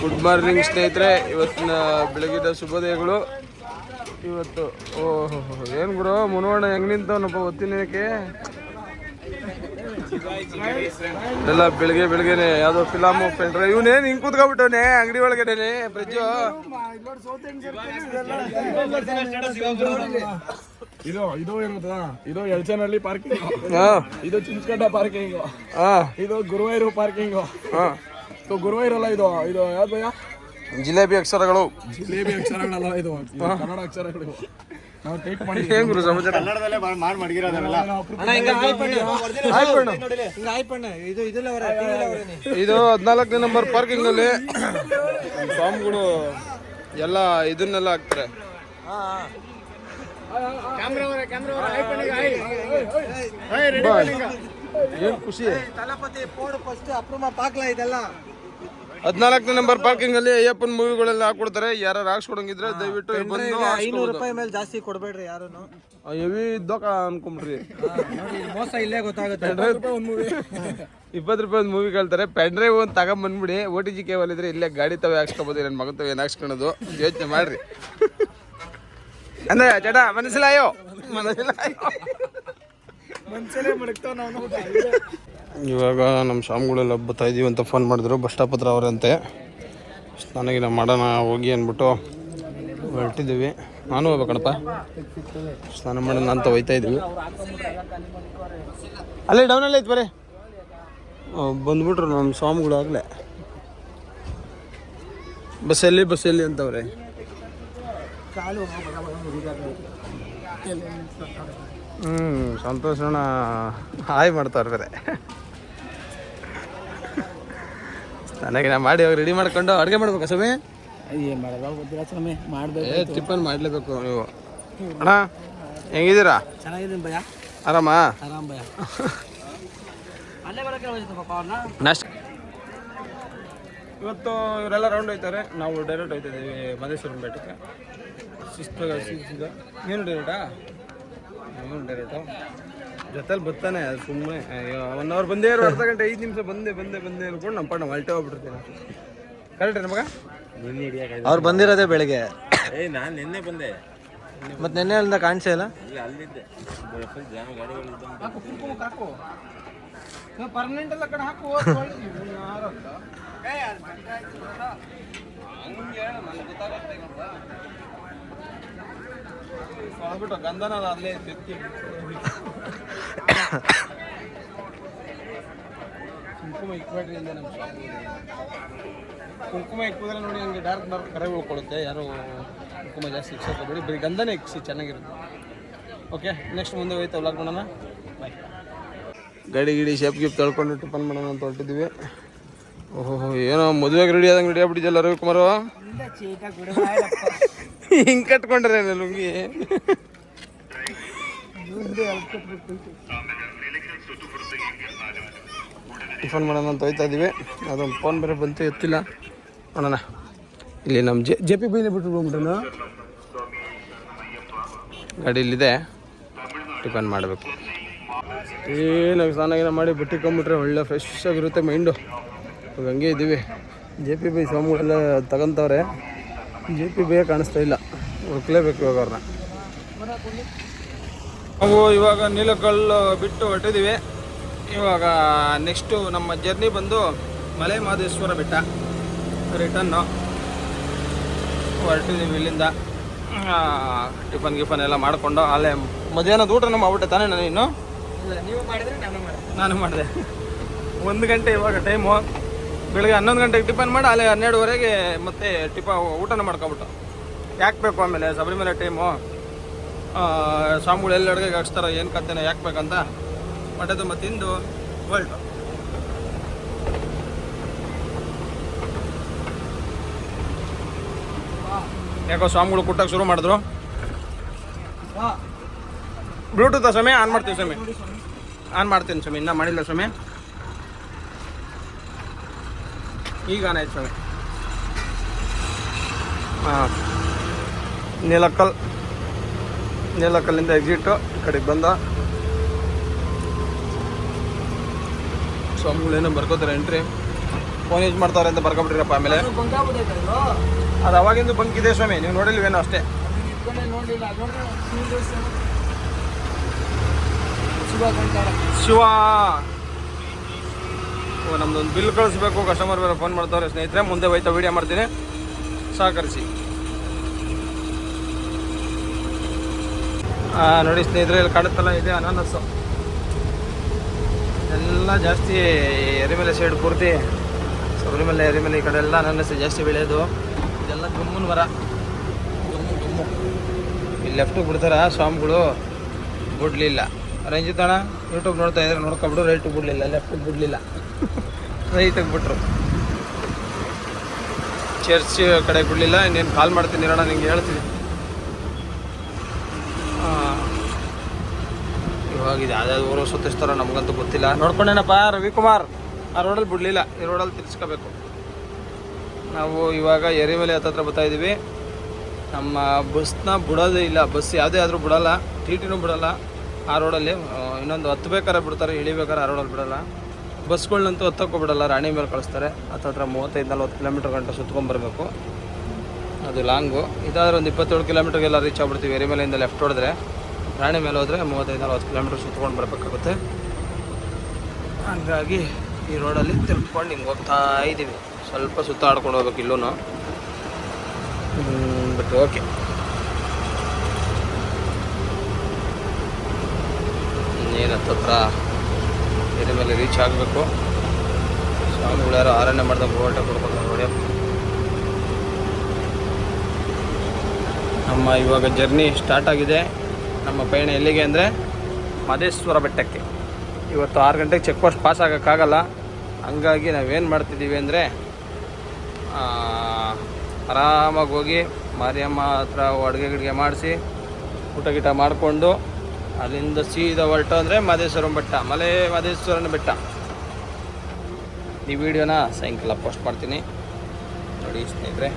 Good morning ಸ್ನೇಹಿತರೆ. ಇವತ್ತಿನ ಬೆಳಗಿದ ಶುಭೋದಯಗಳು. ಇವತ್ತು ಓಹೋ ಏನು ಗುರು ಮುನವಣ್ಣ ಹೆಂಗ್ ನಿಂತವನಪ್ಪ ಒತ್ತಿನಕ್ಕೆ ಎಲ್ಲ ಬೆಳಿಗ್ಗೆ ಬೆಳಿಗ್ಗೆನೆ ಯಾವ್ದೋ ಫಿಲಮ್ ಪೆಂಡ್ರೆ ಇವನೇನು ಹಿಂಗ್ ಕೂತ್ಕೊಂಡ್ಬಿಟ್ಟವನೆ ಅಂಗಡಿ ಒಳಗಡೆನೆ ಫ್ರಿಜ್ ಇದು ಇದು ಇದು ಎಲ್ಚನಹಳ್ಳಿ ಪಾರ್ಕಿಂಗ್ ಹಾ. ಇದು ಚಿಂಚಕಡ್ಡ ಪಾರ್ಕಿಂಗ್ ಹಾ. ಇದು ಗುರುವಾಯೂರು ಪಾರ್ಕಿಂಗ್ ಹಾ. ಸೊ ಇರಲ್ಲ ಇದು ಇದು ಯಾವ್ದು ಭಯ ಜಿಲೇಬಿ ಅಕ್ಷರಗಳು. ಜಿಲೇಬಿ ಅಕ್ಷರಗಳಲ್ಲ ಇದು ಕನ್ನಡ ಅಕ್ಷರಗಳು. ನಾವು ಟೇಕ್ ಮಾಡಿ ಏನ್ ಗುರು ಸಮಾಚಾರ ಕನ್ನಡದಲ್ಲೇ ಮಾಡಿ ಮಡಗಿರೋದೆಲ್ಲ. ಇದು ಇದೆಲ್ಲ ಅವರ ಇದು ಹದಿನಾಲ್ಕನೇ ನಂಬರ್ ಪಾರ್ಕಿಂಗ್ ಅಲ್ಲಿ ನಮ್ ಸ್ವಾಮಿಗಳು ಎಲ್ಲ ಇದನ್ನೆಲ್ಲ ಹಾಕ್ತಾರೆ. ಬಾ. ಏನ್ ಖುಷಿ. ತಲಪತಿ ಪೋಡು ಫಸ್ಟ್ ಅಪ್ರೂಮ ಪಾಕ್ಲ ಇದೆಲ್ಲ. ಹದಿನಾಲ್ಕನೇ ನಂಬರ್ ಪಾರ್ಕಿಂಗ್ ಅಲ್ಲಿ ಅಯ್ಯಪ್ಪನ ಮೂವಿಗಳೆಲ್ಲ ಹಾಕೊಡ್ತಾರೆ. ಯಾರು ಹಾಕ್ಸ್ಕೊಡಂಗಿದ್ರೆ ದಯವಿಟ್ಟು ಬಂದು ಐನೂರು. ರೂಪಾಯಿ ಮೇಲೆ ಜಾಸ್ತಿ ಕೊಡ್ಬೇಡ್ರಿ ಯಾರುನು ಹೆವಿ ದೋಕ ಅನ್ಕೊಂಬಿಡ್ರಿ. ಮೋಸ ಇಲ್ಲೇ ಗೊತ್ತಾಗುತ್ತೆ. ಇಪ್ಪತ್ತು ರೂಪಾಯಿ ಒಂದು ಮೂವಿ ಕೇಳ್ತಾರೆ. ಪೆನ್ ಡ್ರೈವ್ ಒಂದು ತಗೊಂಬಂದ್ಬಿಡಿ ಒ ಟಿ ಜಿ ಕೇವಲ್ ಇದ್ರೆ ಇಲ್ಲೇ ಗಾಡಿ ತವೆ ಹಾಕ್ಸ್ಕೊಬೋದು. ನನ್ನ ಮಗನ ತವೆ ಏನು ಹಾಕ್ಸ್ಕೊಳೋದು? ಯೋಚನೆ ಮಾಡ್ರಿ. ಅಂದ್ರೆ ಚಟ ಮನಸ್ಸಿಲ್ಲ ಅಯ್ಯೋ ಮನಸ್ಸಿಲ್ಲ ಅಯ್ಯೋ ಮನಸ್ಸಲ್ಲೇ ಮಡಗ್ತಾವ ನಾವು ಇವಾಗ ನಮ್ಮ ಸ್ವಾಮಿಗಳೆಲ್ಲ ಬರ್ತಾ ಇದ್ದೀವಿ ಅಂತ ಫೋನ್ ಮಾಡಿದ್ರು. ಬಸ್ ಸ್ಟಾಪ್ ಹತ್ರ ಅವರಂತೆ. ಸ್ನಾನಗಿನ ಮಾಡೋಣ, ಹೋಗಿ ಅಂದ್ಬಿಟ್ಟು ಹೊರಟಿದ್ದೀವಿ. ನಾನು ಹೋಗ್ಬೇಕಣಪ್ಪ ಸ್ನಾನ ಮಾಡೋಣ ಅಂತ ಹೋಯ್ತಾ ಇದ್ದೀವಿ ಅಲ್ಲೇ ಡೌನಲ್ಲೇ ಐತೆ ಬರೀ. ಬಂದ್ಬಿಟ್ರು ನಮ್ಮ ಸ್ವಾಮಿಗಳು ಆಗಲೇ. ಬಸ್ಸಲ್ಲಿ ಬಸ್ಸಲ್ಲಿ ಅಂತವ್ರೆ ಹ್ಞೂ ಸಂತೋಷಣ್ಣ ಹಾಯ್ ಮಾಡ್ತಾರ ಬೇರೆ ನನಗೆ ನಾ ಮಾಡಿ ರೆಡಿ ಮಾಡ್ಕೊಂಡು ಅಡುಗೆ ಮಾಡ್ಬೇಕಾ ಸಮಯ ಏನ್ ಮಾಡೋದು ಗೊತ್ತಿಲ್ಲ ಸ್ವಾಮಿ ಮಾಡ್ಬೇಕು. ಏ ಟಿಫನ್ ಮಾಡ್ಲೇಬೇಕು ನೀವು. ಅಣ್ಣ ಹೆಂಗಿದ್ದೀರಾ? ಚೆನ್ನಾಗಿದ್ದೀನಿ ಭಯ ಆರಾಮ? ಭಯ ನಷ್ಟ ಇವತ್ತು ಇವರೆಲ್ಲ ರೌಂಡ್ ಹೋಯ್ತಾರೆ. ನಾವು ಡೈರೆಕ್ಟ್ ಹೋಯ್ತಿದ್ದೀವಿ ಮದೇಶ್ವರನ ಬೆಟ್ಟಕ್ಕೆ. ಡೈರೆಕ್ಟಾ ಏನು ಡೈರೆಕ್ಟು ಜೊತೆಲಿ ಬರ್ತಾನೆ ಸುಮ್ಮನೆ. ಒನ್ ಅವರ್ ಬಂದೇ ಇರೋ ಅರ್ಧ ಗಂಟೆ ಐದು ನಿಮಿಷ ಬಂದೆ ಬಂದೆ ಬಂದೆ ಅನ್ಕೊಂಡು ನಮ್ಮ ಪಣ್ಣ ಹೊಲ್ಟೆ ಹೋಗ್ಬಿಡ್ತೀನಿ ಕರೆಕ್ಟ್ ನಮಗ? ಅವ್ರು ಬಂದಿರೋದೇ ಬೆಳಿಗ್ಗೆ. ಏ ನಾನು ನಿನ್ನೆ ಬಂದೆ. ಮತ್ತೆ ನಿನ್ನೆ ಅಲ್ಲಿಂದ ಕಾಣಿಸೇ ಇಲ್ಲ? ಅಲ್ಲಿದ್ದೆ. ಪರ್ಮನೆಂಟ್ ಎಲ್ಲ ಕಡೆ ಹಾಕು ಬೆತ್ತಿ ಕುಂಕುಮ ಇಕ್ಬೇಡ್ರಿ ಅಂದ್ರೆ ನಮ್ಮ ಕುಂಕುಮ ಇಕ್ಕಿದ್ರೆ ನೋಡಿ ಹಂಗೆ ಡಾರ್ಕ್ ಡಾರ್ಕ್ ಕರೆ ಉಳ್ಕೊಳುತ್ತೆ. ಯಾರು ಕುಂಕುಮ ಜಾಸ್ತಿ ಇಕ್ಸೋಕೆ ಬರೀ ಗಂಧನೇ ಇಕ್ಸಿ ಚೆನ್ನಾಗಿರುತ್ತೆ. ಓಕೆ ನೆಕ್ಸ್ಟ್ ಮುಂದೆ ಹೋಯ್ತು ವ್ಲಾಗ್ ಮಾಡೋಣ? ಬಾಯ್ ಗಾಡಿ ಗಿಡಿ ಶೇಪ್ ಗಿಪ್ ತೊಳ್ಕೊಂಡು ಟಿಫನ್ ಮಾಡೋಣ ಅಂತ ಹೊರಟಿದ್ವಿ ಓಹೋ ಏನೋ ಮದುವೆಗೆ ರೆಡಿ ಆದಂಗೆ ರೆಡಿ ಆಗ್ಬಿಟ್ಟಿದ್ದಲ್ಲ ರವಿಕುಮಾರು ಹಿಂಗೆ ಕಟ್ಕೊಂಡ್ರೆ ಲುಂಗಿ. ಟಿಫನ್ ಮಾಡೋಣ ಅಂತ ಹೋಯ್ತಾ ಇದೀವಿ. ಅದೊಂದು ಫೋನ್ ಬೇರೆ ಬಂತು, ಎತ್ತಿಲ್ಲ. ಅಣ್ಣ ಇಲ್ಲಿ ನಮ್ಮ ಜೆ ಜೆ ಪಿ ಬೈಲಿ ಬಿಟ್ಟು ಹೋಗ್ಬಿಟ್ಟು ಗಾಡಿ ಇಲ್ಲಿದೆ. ಟಿಫನ್ ಮಾಡಬೇಕು. ಏನು ಸ್ನಾನ ಮಾಡಿ ಬಟ್ಟೆ ಕಂಬಿಟ್ರೆ ಒಳ್ಳೆ ಫ್ರೆಶ್ ಆಗಿರುತ್ತೆ ಮೈಂಡು ಹಂಗೆ ಇದ್ದೀವಿ ಜೆ ಪಿ ಬೈ ಸ್ವಾಮಿಗಳೆಲ್ಲ ತಗೊಂತವ್ರೆ. ಜೆ ಪಿ ಬೇಗ ಕಾಣಿಸ್ತಾ ಇಲ್ಲ. ಹುಡುಕ್ಲೇಬೇಕು ಇವಾಗ ಅವ್ರನ್ನ ನಾವು ಇವಾಗ ನೀಲಕಲ್ಲು ಬಿಟ್ಟು ಹೊರಟಿದ್ದೀವಿ. ಇವಾಗ ನೆಕ್ಸ್ಟು ನಮ್ಮ ಜರ್ನಿ ಬಂದು ಮಲೆ ಮಹದೇಶ್ವರ ಬೆಟ್ಟ ರಿಟನ್ನು ಹೊರಟಿದ್ದೀವಿ ಇಲ್ಲಿಂದ. ಟಿಫನ್ ಗಿಫನ್ ಎಲ್ಲ ಮಾಡಿಕೊಂಡು ಅಲ್ಲೇ ಮಧ್ಯಾಹ್ನದ ಊಟ ನಮ್ಮ ಊಟ ತಾನೇ ನಾನು ಇನ್ನು? ನೀವು ಮಾಡಿದ್ರೆ ನಾನು ಮಾಡಿದೆ ನಾನು ಮಾಡಿದೆ. ಒಂದು ಗಂಟೆ ಇವಾಗ ಟೈಮು ಬೆಳಗ್ಗೆ ಹನ್ನೊಂದು ಗಂಟೆಗೆ ಟಿಫನ್ ಮಾಡಿ ಅಲ್ಲಿ ಹನ್ನೆರಡುವರೆಗೆ ಮತ್ತೆ ಟಿಫ ಊಟನ ಮಾಡ್ಕೊಬಿಟ್ಟು. ಯಾಕೆ ಬೇಕು ಆಮೇಲೆ ಶಬರಿಮಲೆ ಟೈಮು? ಸ್ವಾಮಿಗಳು ಎಲ್ಲ ಅಡುಗೆಗೆ ಹಾಕ್ಸ್ತಾರ, ಏನು ಕತ್ತೇನೆ ಯಾಕೆ ಬೇಕಂತ? ಮಟ್ಟೆ ತುಂಬ ತಿಂದು ಹೊರಟು ಯಾಕೋ ಸ್ವಾಮಿಗಳು ಕುಟ್ಟಕ್ಕೆ ಶುರು ಮಾಡಿದ್ರು. ಬ್ಲೂಟೂತ್ ಸ್ವಾಮಿ, ಆನ್ ಮಾಡ್ತೀವಿ ಸ್ವಾಮಿ. ಆನ್ ಮಾಡ್ತೀನಿ ಸ್ವಾಮಿ, ಇನ್ನೂ ಮಾಡಿಲ್ಲ ಸ್ವಾಮಿ. ಈಗ ಆಯ್ತು ಸ್ವಾಮಿ ಹಾಂ. ನೀಲಕ್ಕಲ್ ನೀಲಕ್ಕಲ್ಲಿಂದ ಎಕ್ಸಿಟು ಈ ಕಡೆಗೆ ಬಂದ. ಸ್ವಾಮಿಗಳೇನೋ ಬರ್ಕೋತಾರೆ ಎಂಟ್ರಿ ಫೋನ್ ಯೂಸ್ ಮಾಡ್ತಾರೆ ಅಂತ ಬರ್ಕೊಬಿಟ್ರಪ್ಪ ಆಮೇಲೆ. ಅದು ಅವಾಗಿಂದು ಬಂಕ್ ಇದೆ ಸ್ವಾಮಿ ನೀವು ನೋಡಿಲ್ವೇನೋ ಅಷ್ಟೇ. ಶಿವ. ನಮ್ದೊಂದು ಬಿಲ್ ಕಳಿಸ್ಬೇಕು. ಕಸ್ಟಮರ್ ಬೇರೆ ಫೋನ್ ಮಾಡ್ತಾವ್ರೆ, ಸ್ನೇಹಿತರೆ, ಮುಂದೆ ಹೋಯ್ತಾ ವೀಡಿಯೋ ಮಾಡ್ತೀನಿ. ಸಹಕರಿಸಿ. ನೋಡಿ ಸ್ನೇಹಿತರೆ, ಇಲ್ಲಿ ಕಾಣುತ್ತಲ್ಲ ಇದೆ ಅನಾನಸ್ಸು. ಎಲ್ಲ ಜಾಸ್ತಿ ಎರಿಮೆಲೆ ಸೈಡ್ ಪೂರ್ತಿ. ಸಬರಿಮಲೆ ಎರಿಮೆಲೆ ಈ ಕಡೆ ಎಲ್ಲ ಅನಾನಸ್ ಜಾಸ್ತಿ ಬೆಳೆಯೋದು. ಇದೆಲ್ಲ ಗುಮ್ಮನ ಮರ. ಗುಮ್ಮು ಗುಮ್ಮು. ಇಲ್ಲಿ ಲೆಫ್ಟಿಗೆ ಬಿಡ್ತಾರ ಸ್ವಾಮಿಗಳು? ಬಿಡ್ಲಿಲ್ಲ. ರಂಜಿತಣ್ಣ ಯೂಟ್ಯೂಬ್ ನೋಡ್ತಾ ಇದ್ರೆ ನೋಡ್ಕೊಬಿಡು ರೈಟಿಗೆ ಬಿಡಲಿಲ್ಲ ಲೆಫ್ಟಿಗೆ ಬಿಡಲಿಲ್ಲ. ರೈಟಿಗೆ ಬಿಟ್ರು ಚರ್ಚ್ ಕಡೆ ಬಿಡಲಿಲ್ಲ, ಇನ್ನೇನು ಕಾಲ್ ಮಾಡ್ತೀನಿ ಇರೋಣ, ನಿಂಗೆ ಹೇಳ್ತೀನಿ. ಇವಾಗ ಇದು ಯಾವ್ದಾದ್ರು ಊರು ಸುತ್ತಿಸ್ತಾರೋ ನಮಗಂತೂ ಗೊತ್ತಿಲ್ಲ. ನೋಡ್ಕೊಂಡೇನಪ್ಪ, ರವಿಕುಮಾರ್, ಆ ರೋಡಲ್ಲಿ ಬಿಡಲಿಲ್ಲ. ಈ ರೋಡಲ್ಲಿ ತಿರ್ಸ್ಕೋಬೇಕು. ನಾವು ಇವಾಗ ಎರಿಮಲೆ ಹತ್ತತ್ರ ಬರ್ತಾ ಇದ್ದೀವಿ ನಮ್ಮ ಬಸ್ನ ಬಿಡೋದೇ ಇಲ್ಲ. ಬಸ್ ಯಾವುದೇ ಆದರೂ ಬಿಡಲ್ಲ. ಟಿ ಟಿನೂ ಬಿಡಲ್ಲ. ಆ ರೋಡಲ್ಲಿ ಇನ್ನೊಂದು ಹತ್ತು ಬೇಕಾದ್ರೆ ಬಿಡ್ತಾರೆ ಇಳಿಬೇಕಾದ್ರೆ ಆ ರೋಡಲ್ಲಿ ಬಿಡಲ್ಲ. ಬಸ್ಗಳನ್ನಂತೂ ಹತ್ತಕ್ಕೂ ಬಿಡಲ್ಲ, ರಾಣಿ ಮೇಲೆ ಕಳಿಸ್ತಾರೆ. ಹತ್ತತ್ರ ಮೂವತ್ತೈದು, ನಲ್ವತ್ತು ಕಿಲೋಮೀಟ್ರ್ ಗಂಟೆ ಸುತ್ಕೊಂಡ್ಬರ್ಬೇಕು. ಅದು ಲಾಂಗು. ಇದಾದ್ರೆ ಒಂದು ಇಪ್ಪತ್ತೇಳು ಕಿಲೋಮೀಟ್ರಿಗೆಲ್ಲ ರೀಚ್ ಆಗ್ಬಿಡ್ತೀವಿ. ಎರಿಮಲೆಯಿಂದ ಲೆಫ್ಟ್ ಹೊಡೆದ್ರೆ ರಾಣಿ ಮೇಲೆ ಹೋದರೆ ಮೂವತ್ತೈದು, ನಲ್ವತ್ತು ಕಿಲೋಮೀಟ್ರ್ ಸುತ್ಕೊಂಡು ಬರಬೇಕಾಗುತ್ತೆ ಹಾಗಾಗಿ ಈ ರೋಡಲ್ಲಿ ತಿರ್ಕೊಂಡು ಹಿಂಗೆ ಹೋಗ್ತಾ ಇದ್ದೀವಿ ಸ್ವಲ್ಪ ಸುತ್ತಾಡ್ಕೊಂಡು ಹೋಗ್ಬೇಕು ಇಲ್ಲೂ ಬಟ್ ಓಕೆ ಇನ್ನೇನು ಹತ್ತತ್ರ ಎದೆ ಮೇಲೆ ರೀಚ್ ಆಗಬೇಕು. ಸ್ವಾಮಿಗಳು ಯಾರೋ ಆರಣ್ಯ ಮಾಡ್ದಂಗೆ ಹೋರಾಟ ಕೊಡ್ಬೇಕು ನೋಡಿ. ನಮ್ಮ ಇವಾಗ ಜರ್ನಿ ಸ್ಟಾರ್ಟ್ ಆಗಿದೆ. ನಮ್ಮ ಪಯಣ ಎಲ್ಲಿಗೆ ಅಂದರೆ ಮಹದೇಶ್ವರ ಬೆಟ್ಟಕ್ಕೆ. ಇವತ್ತು ಆರು ಗಂಟೆಗೆ ಚೆಕ್ ಪೋಸ್ಟ್ ಪಾಸ್ ಆಗೋಕ್ಕಾಗಲ್ಲ. ಹಂಗಾಗಿ ನಾವೇನು ಮಾಡ್ತಿದ್ದೀವಿ ಅಂದರೆ ಆರಾಮಾಗಿ ಹೋಗಿ ಮಾರಿಯಮ್ಮ ಹತ್ರ ಅಡುಗೆ ಗಿಡಿಗೆ ಮಾಡಿಸಿ, ಊಟ ಗೀಟ ಮಾಡಿಕೊಂಡು ಅಲ್ಲಿಂದ ಸೀದಾ ಹೊರಟು ಅಂದರೆ ಮಹದೇಶ್ವರಂ ಬೆಟ್ಟ, ಮಲೆ ಮಹದೇಶ್ವರನ ಬೆಟ್ಟ. ಈ ವಿಡಿಯೋನ ಸಾಯಂಕಾಲ ಪೋಸ್ಟ್ ಮಾಡ್ತೀನಿ. ನೋಡಿ ಸ್ನೇಹಿತರೆ.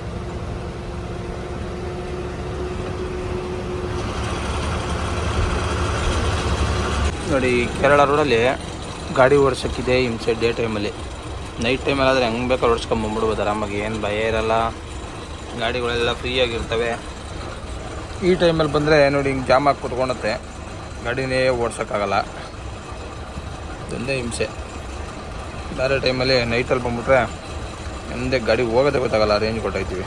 ನೋಡಿ, ಕೇರಳ ರೋಡಲ್ಲಿ ಗಾಡಿ ಓಡಿಸೋಕ್ಕಿದೆ ಹಿಂಸೆ ಡೇ ಟೈಮಲ್ಲಿ. ನೈಟ್ ಟೈಮಲ್ಲಿ ಆದರೆ ಹೆಂಗೆ ಬೇಕಾದ್ರೆ ಓಡಿಸ್ಕೊಂಬಂದ್ಬಿಡ್ಬೋದು ಆರಾಮಾಗಿ, ಏನು ಭಯ ಇರಲ್ಲ. ಗಾಡಿಗಳೆಲ್ಲ ಫ್ರೀಯಾಗಿರ್ತವೆ ಈ ಟೈಮಲ್ಲಿ ಬಂದರೆ ನೋಡಿ ಹಿಂಗೆ ಜಾಮ್ ಹಾಕಿ ಕೂತ್ಕೊಳತ್ತೆ ಗಾಡಿನೇ ಓಡ್ಸೋಕ್ಕಾಗಲ್ಲ. ಇದೊಂದೇ ಹಿಂಸೆ. ಬೇರೆ ಟೈಮಲ್ಲಿ ನೈಟಲ್ಲಿ ಬಂದ್ಬಿಟ್ರೆ ಮುಂದೆ ಗಾಡಿ ಹೋಗೋದೇ ಗೊತ್ತಾಗಲ್ಲ ರೇಂಜ್ ಕೊಟ್ಟಾಯ್ತೀವಿ.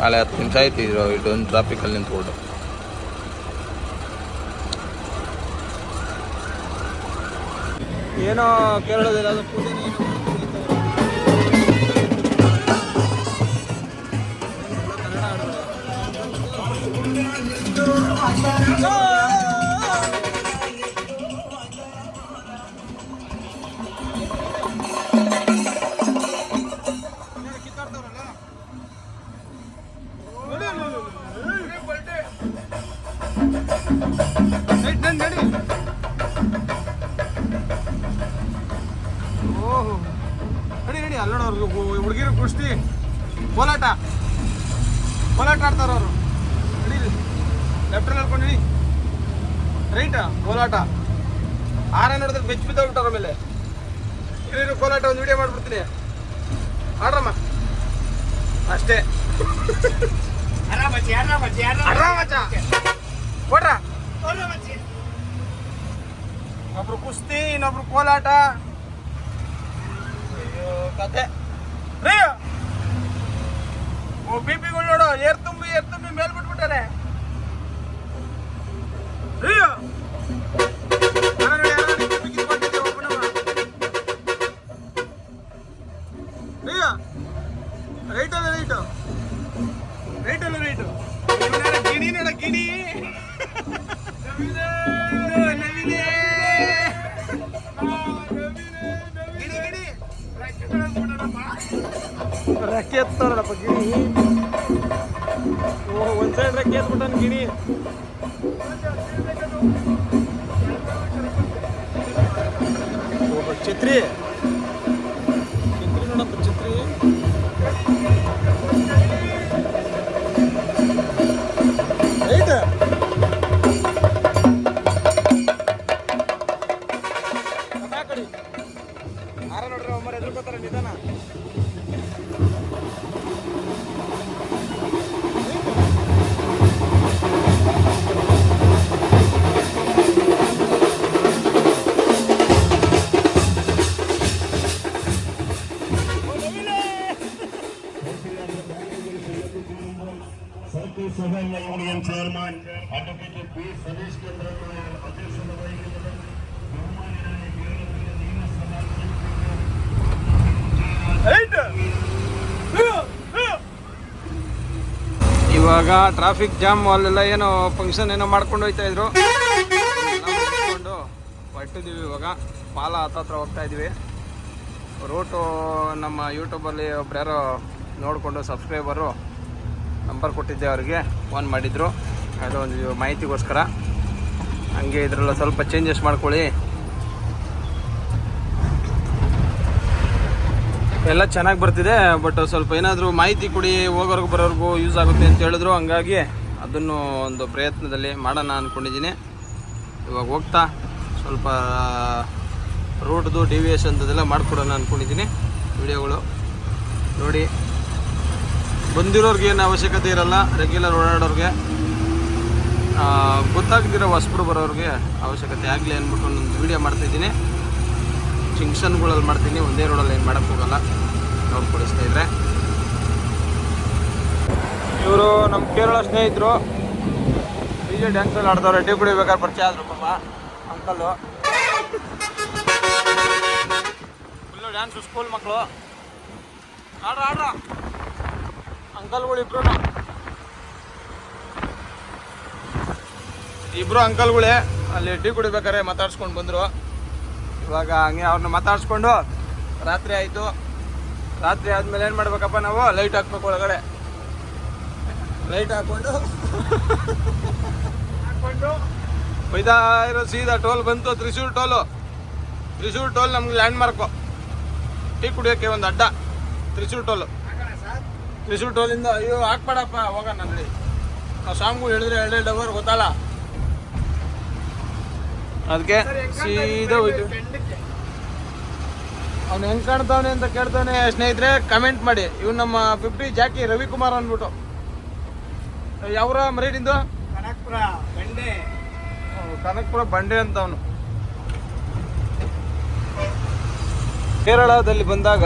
ನಾಳೆ ಹತ್ತು ನಿಮಿಷ ಆಯ್ತು ಇದು ಇದೊಂದು ಟ್ರಾಫಿಕಲ್ಲಿ ನಿಂತ್ಕೊಂಡು. ಏನೋ ಕೇರಳದಲ್ಲಿ ಅದು ಹುಡುಗಿರು ಕುಸ್ತಿ. ಕೋಲಾಟ. ಕೋಲಾಟ ಆಡ್ತಾರ ಅವರು. ಲೆಫ್ಟ್ ನಡ್ಕೊಂಡು ನಡಿ ರೈಟಾ ಕೋಲಾಟ. ಆರ ನೋಡಿದ್ರೆ ಬೆಚ್ಚ ಬಿದ್ದೋಗ್ಬಿಟ್ಟಾರ ಆಮೇಲೆ. ಇಲ್ಲಿರು ಕೋಲಾಟ ಒಂದು ವಿಡಿಯೋ ಮಾಡ್ಬಿಡ್ತೀನಿ. ಆಡ್ರಮ್ಮ. ಅಷ್ಟೇ. ಕೊಡ್ರ? ಒಬ್ರು ಕುಸ್ತಿ ಇನ್ನೊಬ್ರು ಕೋಲಾಟ. ಅಯ್ಯೋ ಕತೆ. ರೀ ಓ ಬಿ ಪಿಗಳು ನೋಡು ಏರ್ ತುಂಬಿ ಏರ್ ತುಂಬಿ ಮೇಲ್ ಬಿಟ್ಬಿಟ್ಟಾರೆ. ಒಂದ್ ಸೈಡ್ ರೆಕ್ಕೆ ಎತ್ಬಿಟ್ಟಾನ ಗಿಣಿ? ಚಿತ್ರಿ. ಛತ್ರಿ ನೋಡಪ್ಪ ಛತ್ರಿ സർക്കിൾ സഹകരണ union chairman advocate P Satheesh Chandran Nair അധ്യക്ഷത വഹിക്കുന്നത് ബഹുമാനായ കേരളത്തിലെ നിയമസഭാ ಇವಾಗ ಟ್ರಾಫಿಕ್ ಜಾಮ್ ಅಲ್ಲೆಲ್ಲ ಏನೋ ಫಂಕ್ಷನ್ ಏನೋ ಮಾಡ್ಕೊಂಡು ಹೋಗ್ತಾ ಇದ್ರು ನಾವು ಮುಗಿಸ್ಕೊಂಡು ಹೊರಟಿದ್ದೀವಿ ಇವಾಗ ಪಾಲ ಹತ್ತತ್ರ ಹೋಗ್ತಾ ಇದ್ವಿ ರೂಟು ನಮ್ಮ ಯೂಟ್ಯೂಬಲ್ಲಿ ಒಬ್ರು ಯಾರೋ ನೋಡಿಕೊಂಡು ಸಬ್ಸ್ಕ್ರೈಬರು ನಂಬರ್ ಕೊಟ್ಟಿದ್ದೆ ಅವರಿಗೆ ಫೋನ್ ಮಾಡಿದ್ರು. ಅದು ಒಂದು ಮಾಹಿತಿಗೋಸ್ಕರ. ಹಂಗೆ ಇದರಲ್ಲ ಸ್ವಲ್ಪ ಚೇಂಜಸ್ ಮಾಡ್ಕೊಳ್ಳಿ. ಎಲ್ಲ ಚೆನ್ನಾಗಿ ಬರ್ತಿದೆ ಬಟ್ ಸ್ವಲ್ಪ ಏನಾದರೂ ಮಾಹಿತಿ ಕೊಡಿ, ಹೋಗೋರ್ಗು ಬರೋರ್ಗು ಯೂಸ್ ಆಗುತ್ತೆ ಅಂತ ಹೇಳಿದ್ರು. ಹಂಗಾಗಿ ಅದನ್ನು ಒಂದು ಪ್ರಯತ್ನದಲ್ಲಿ ಮಾಡೋಣ ಅಂದ್ಕೊಂಡಿದ್ದೀನಿ ಇವಾಗ ಹೋಗ್ತಾ, ಸ್ವಲ್ಪ ರೂಟ್ದು ಡಿವಿಯೇಷನ್ದೆಲ್ಲ ಮಾಡಿಕೊಡೋಣ ಅಂದ್ಕೊಂಡಿದ್ದೀನಿ ವಿಡಿಯೋಗಳು ನೋಡಿ. ಬಂದಿರೋರ್ಗೆ ಏನು ಅವಶ್ಯಕತೆ ಇರಲ್ಲ ರೆಗ್ಯುಲರ್ ಓಡಾಡೋರಿಗೆ. ಗೊತ್ತಾಗ್ದಿರೋ ಹೊಸ್ಬಿಡು ಬರೋರಿಗೆ ಅವಶ್ಯಕತೆ ಆಗಲಿ ಅಂದ್ಬಿಟ್ಟು ಒಂದು ವಿಡಿಯೋ ಮಾಡ್ತಿದ್ದೀನಿ ಜಂಕ್ಷನ್ಗಳಲ್ಲಿ ಮಾಡ್ತೀನಿ, ಒಂದೇ ರೋಡಲ್ಲಿ ಏನು ಮಾಡೋಕ್ಕೆ ಹೋಗಲ್ಲ. ಕೊಡಿಸ್ತಾ ಇದ್ರೆ. ಇವರು ನಮ್ಮ ಕೇರಳ ಸ್ನೇಹಿತರು. ಡಿ ಜೆ ಡ್ಯಾನ್ಸಲ್ಲಿ ಆಡ್ದವ್ರೆ, ಟೀ ಕುಡಿಬೇಕಾದ್ರೆ ಪರಿಚಯ ಆದರು ಪಾಪ ಅಂಕಲ್ಲು ಫುಲ್ಲು ಡ್ಯಾನ್ಸು ಸ್ಕೂಲ್ ಮಕ್ಕಳು ಆಡ್ರ ಆಡ್ರ. ಅಂಕಲ್ಗಳು ಇಬ್ರು ಇಬ್ರು ಅಂಕಲ್ಗಳೇ ಅಲ್ಲಿ ಟೀ ಕುಡಿಬೇಕಾರೆ ಮಾತಾಡ್ಸ್ಕೊಂಡು ಬಂದರು. ಇವಾಗ ಹಂಗೆ ಅವ್ರನ್ನ ಮಾತಾಡ್ಸ್ಕೊಂಡು ರಾತ್ರಿ ಆಯಿತು. ರಾತ್ರಿ ಆದಮೇಲೆ ಏನು ಮಾಡ್ಬೇಕಪ್ಪ ನಾವು? ಲೈಟ್ ಹಾಕ್ಬೇಕು ಒಳಗಡೆ. ಲೈಟ್ ಹಾಕ್ಕೊಂಡು ಹಾಕ್ಕೊಂಡು. ಬೈದಾ ಇರೋ ಸೀದಾ ಟೋಲ್ ಬಂತು ತ್ರಿಶೂರ್ ಟೋಲು. ತ್ರಿಶೂರ್ ಟೋಲ್ ನಮ್ಗೆ ಲ್ಯಾಂಡ್ ಮಾರ್ಕು ಟೀ ಕುಡಿಯೋಕ್ಕೆ ಒಂದು ಅಡ್ಡ. ತ್ರಿಶೂರ್ ಟೋಲು. ತ್ರಿಶೂರ್ ಟೋಲಿಂದ ಅಯ್ಯೋ ಹಾಕ್ಬೇಡಪ್ಪ ಹೋಗೋಣ ಅಲ್ಲಿ ನಾವು ಸಾಮ್ಗೂ ಹೇಳಿದ್ರೆ ಎರಡು ಎರಡು ಅವರ್ ಗೊತ್ತಲ್ಲ. ಅದಕ್ಕೆ ಸೀದಾ ಹೋಯ್ತು. ಅವ್ನು ಹೆಂಗೆ ಕಾಣ್ತಾವನೆ ಅಂತ ಕೇಳ್ತಾನೆ ಸ್ನೇಹಿತರೆ ಕಮೆಂಟ್ ಮಾಡಿ. ಇವ್ನು ನಮ್ಮ ಫಿಫ್ಟಿ ಜಾಕಿ ರವಿಕುಮಾರ್ ಅಂದ್ಬಿಟ್ಟು. ಯಾವ್ರ ಮರೀಟಿಂದು ಕನಕ್ಪುರ ಬಂಡೆ. ಕನಕಪುರ ಬಂಡೆ ಅಂತ ಅವನು. ಕೇರಳದಲ್ಲಿ ಬಂದಾಗ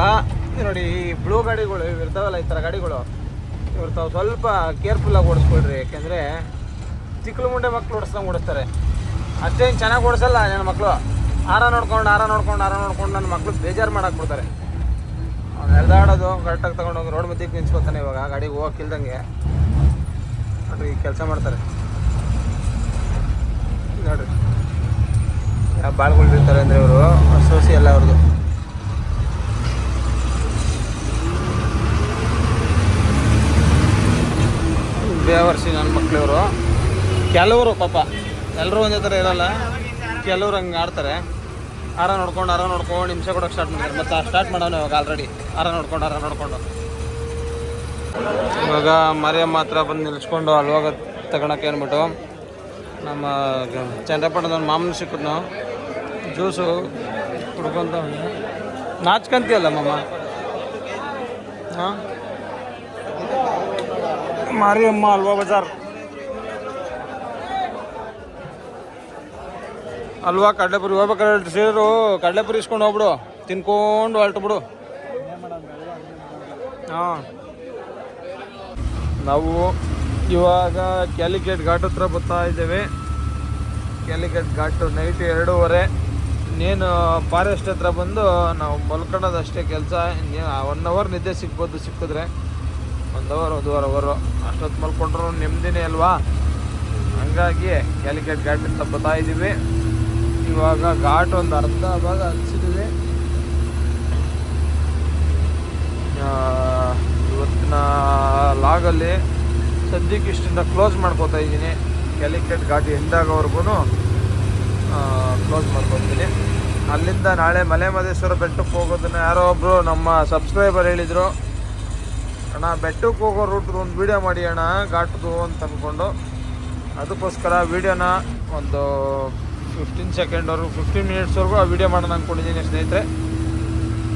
ನೋಡಿ, ಈ ಬ್ಲೂ ಗಾಡಿಗಳು ಇರ್ತಾವಲ್ಲ, ಈ ಥರ ಗಾಡಿಗಳು. ಇವ್ರು ತಾವು ಸ್ವಲ್ಪ ಕೇರ್ಫುಲ್ಲಾಗಿ ಓಡಿಸ್ಕೊಳ್ರಿ, ಯಾಕೆಂದರೆ ಚಿಕ್ಕಲು ಮುಂಡೆ ಮಕ್ಳು ಓಡಿಸ್ದಂಗೆ ಓಡಿಸ್ತಾರೆ. ಅಷ್ಟೇನು ಚೆನ್ನಾಗಿ ಓಡಿಸಲ್ಲ ನನ್ನ ಮಕ್ಕಳು ಆರ ನೋಡ್ಕೊಂಡು ಆರ ನೋಡ್ಕೊಂಡು ಆರ ನೋಡ್ಕೊಂಡು ನನ್ನ ಮಕ್ಕಳು ಬೇಜಾರು ಮಾಡಕ್ಕೆ ಬಿಡ್ತಾರೆ. ಅವ್ನು ಎಳ್ದಾಡೋದು ಕರೆಕ್ಟಾಗಿ ತೊಗೊಂಡೋಗಿ ರೋಡ್ ಮಧ್ಯಕ್ಕೆ ನಿಂತ್ಕೊತಾನೆ ಇವಾಗ, ಗಾಡಿಗೆ ಹೋಗಕ್ಕಿಲ್ದಂಗೆ. ನೋಡ್ರಿ, ಈ ಕೆಲಸ ಮಾಡ್ತಾರೆ. ನೋಡ್ರಿ. ಯಾವ ಬಾಳ್ಗಳು ಬೀಳ್ತಾರೆ ಅಂದರೆ ಇವರು ಸೋಸಿ ಎಲ್ಲ ಅವ್ರದ್ದು ಬೇವರ್ಸಿ ನನ್ನ ಮಕ್ಕಳವರು ಕೆಲವರು ಪಾಪ ಎಲ್ಲರೂ ಒಂದೇ ಥರ ಇರಲ್ಲ. ಕೆಲವ್ರು ಹಂಗೆ ಆಡ್ತಾರೆ. ಆರ ನೋಡ್ಕೊಂಡು ಆರ ನೋಡ್ಕೊಂಡು ನಿಮಿಷ ಕೊಡೋಕೆ ಸ್ಟಾರ್ಟ್ ಮಾಡ್ತಾರೆ ಮತ್ತೆ ಸ್ಟಾರ್ಟ್ ಮಾಡೋಣ ಇವಾಗ ಆಲ್ರೆಡಿ ಆರ ನೋಡ್ಕೊಂಡು ಆರ ನೋಡ್ಕೊಂಡು. ಇವಾಗ ಮರಿಯಮ್ಮ ಹತ್ರ ಬಂದು ನಿಲ್ಸ್ಕೊಂಡು ಅಲ್ವಾಗ ತಗೊಳಕ್ಕೆ ಅಂದ್ಬಿಟ್ಟು ನಮ್ಮ ಚಂದ್ರಪಟ್ಟಣದ ಮಾಮನ ಸಿಕ್ಕಿದ್ನು. ಜ್ಯೂಸು ಕುಡ್ಕೊಂತ ನಾಚ್ಕಂತೀಯಲ್ಲ ಮಾಮ? ಹಾಂ? ಮಾರಿಯಮ್ಮ ಅಲ್ವಾ ಬಜಾರ್? ಅಲ್ವಾ ಕಡಲೆಪುರಿ? ಹೋಗ್ಬೇಕಾದ್ರೆ ಸೇರು ಕಡಲೆಪುರಿ ಇಸ್ಕೊಂಡು ಹೋಗ್ಬಿಡು. ತಿನ್ಕೊಂಡು ಹೊರಟು ಬಿಡು ಹಾಂ. ನಾವು ಇವಾಗ ಕ್ಯಾಲಿಕೇಟ್ ಘಾಟ್ ಹತ್ರ ಬರ್ತಾ ಇದ್ದೇವೆ. ಕ್ಯಾಲಿಕೇಟ್ ಘಾಟು ನೈಟ್ ಎರಡೂವರೆ. ಇನ್ನೇನು ಫಾರೆಸ್ಟ್ ಹತ್ರ ಬಂದು ನಾವು ಮಲ್ಕೊಳ್ಳೋದಷ್ಟೇ ಕೆಲಸ. ಒನ್ ಅವರ್ ನಿದ್ದೆ ಸಿಗ್ಬೋದು, ಸಿಕ್ಕಿದ್ರೆ. ಒಂದು ಅವರ್ ವಾರ ಅವರು ಅಷ್ಟೊತ್ತು ಮಲ್ಕೊಂಡ್ರು, ನೆಮ್ಮದಿನೇ ಅಲ್ವಾ? ಹಂಗಾಗಿ ಕ್ಯಾಲಿಕೇಟ್ ಘಾಟ್ ಅಂತ ಬರ್ತಾ ಇದ್ದೀವಿ. ಇವಾಗ ಘಾಟ್ ಒಂದು ಅರ್ಧ ಭಾಗ ಹಚ್ಚಿದ್ದೀವಿ. ಇವತ್ತಿನ ಲಾಗಲ್ಲಿ ಸದ್ಯಕ್ಕೆ ಇಷ್ಟಿಂದ ಕ್ಲೋಸ್ ಮಾಡ್ಕೋತಾ ಇದ್ದೀನಿ. ಕ್ಯಾಲಿಕೇಟ್ ಘಾಟ್ ಎಂದಾಗವರೆಗೂ ಕ್ಲೋಸ್ ಮಾಡ್ಕೊತೀನಿ ಅಲ್ಲಿಂದ ನಾಳೆ ಮಲೆ ಮಹದೇಶ್ವರ ಬೆಟ್ಟಕ್ಕೆ ಹೋಗೋದನ್ನ ಯಾರೋ ಒಬ್ಬರು ನಮ್ಮ ಸಬ್ಸ್ಕ್ರೈಬರ್ ಹೇಳಿದರು. ಅಣ್ಣ, ಬೆಟ್ಟಕ್ಕೆ ಹೋಗೋ ರೂಟ್ದು ಒಂದು ವೀಡಿಯೋ ಮಾಡಿ ಅಣ್ಣ, ಘಾಟ್ದು ಅಂತ ಅಂದ್ಕೊಂಡು ಅದಕ್ಕೋಸ್ಕರ ವೀಡಿಯೋನ ಒಂದು ಫಿಫ್ಟೀನ್ ಸೆಕೆಂಡ್ವರೆಗೂ ಫಿಫ್ಟೀನ್ ಮಿನಿಟ್ಸ್ವರೆಗೂ ಆ ವಿಡಿಯೋ ಮಾಡೋಣ ಅಂದ್ಕೊಂಡಿದ್ದೀನಿ ಸ್ನೇಹಿತರೆ.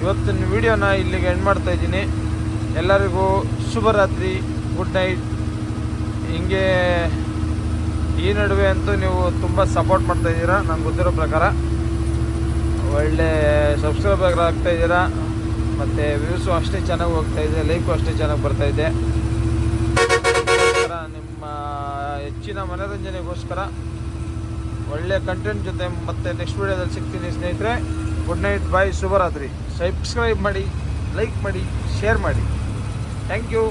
ಇವತ್ತಿನ ವೀಡಿಯೋನ ಇಲ್ಲಿಗೆ ಎಂಡ್ ಮಾಡ್ತಾ ಇದ್ದೀನಿ. ಎಲ್ಲರಿಗೂ ಶುಭರಾತ್ರಿ ಗುಡ್ ನೈಟ್ ಹಿಂಗೆ ಈ ನಡುವೆ ಅಂತೂ ನೀವು ತುಂಬ ಸಪೋರ್ಟ್ ಮಾಡ್ತಾ ಇದ್ದೀರಾ, ನಂಗೆ ಗೊತ್ತಿರೋ ಪ್ರಕಾರ. ಒಳ್ಳೆ ಸಬ್ಸ್ಕ್ರೈಬರ್ ಆಗ್ತಾ ಇದ್ದೀರಾ. ಮತ್ತು ವ್ಯೂಸು ಅಷ್ಟೇ ಚೆನ್ನಾಗಿ ಹೋಗ್ತಾ ಇದೆ, ಲೈಕು ಅಷ್ಟೇ ಚೆನ್ನಾಗಿ ಬರ್ತಾ ಇದೆ. ನಿಮ್ಮ ಹೆಚ್ಚಿನ ಮನೋರಂಜನೆಗೋಸ್ಕರ ಒಳ್ಳೆ ಕಂಟೆಂಟ್ ಜೊತೆ ಮತ್ತೆ ನೆಕ್ಸ್ಟ್ ವೀಡಿಯೋದಲ್ಲಿ ಸಿಗ್ತೀನಿ ಸ್ನೇಹಿತರೆ. ಗುಡ್ ನೈಟ್ ಬಾಯ್ ಶುಭರಾತ್ರಿ. ಸಬ್ಸ್ಕ್ರೈಬ್ ಮಾಡಿ ಲೈಕ್ ಮಾಡಿ ಶೇರ್ ಮಾಡಿ. Thank you